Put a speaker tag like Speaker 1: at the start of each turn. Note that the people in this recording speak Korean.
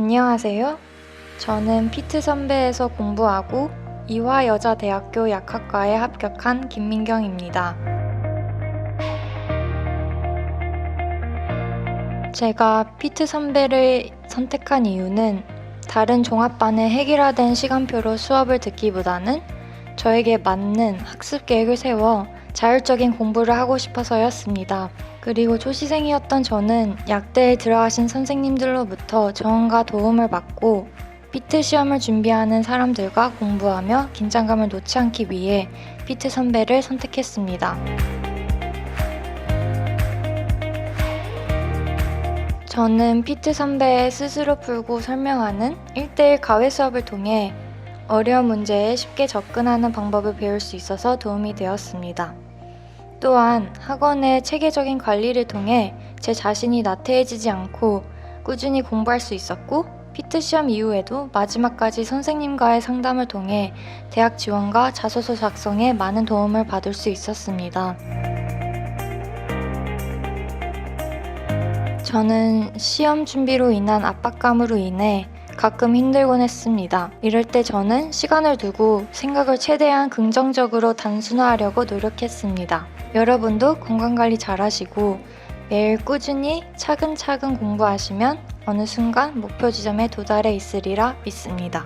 Speaker 1: 안녕하세요. 저는 피트 선배에서 공부하고 이화여자대학교 약학과에 합격한 김민경입니다. 제가 피트 선배를 선택한 이유는 다른 종합반의 획일화된 시간표로 수업을 듣기보다는 저에게 맞는 학습 계획을 세워 자율적인 공부를 하고 싶어서였습니다. 그리고 초시생이었던 저는 약대에 들어가신 선생님들로부터 조언과 도움을 받고 피트 시험을 준비하는 사람들과 공부하며 긴장감을 놓지 않기 위해 피트 선배를 선택했습니다. 저는 피트 선배의 스스로 풀고 설명하는 1대1 가외 수업을 통해 어려운 문제에 쉽게 접근하는 방법을 배울 수 있어서 도움이 되었습니다. 또한 학원의 체계적인 관리를 통해 제 자신이 나태해지지 않고 꾸준히 공부할 수 있었고 피트 시험 이후에도 마지막까지 선생님과의 상담을 통해 대학 지원과 자소서 작성에 많은 도움을 받을 수 있었습니다. 저는 시험 준비로 인한 압박감으로 인해 가끔 힘들곤 했습니다. 이럴 때 저는 시간을 두고 생각을 최대한 긍정적으로 단순화하려고 노력했습니다. 여러분도 건강관리 잘 하시고 매일 꾸준히 차근차근 공부하시면 어느 순간 목표 지점에 도달해 있으리라 믿습니다.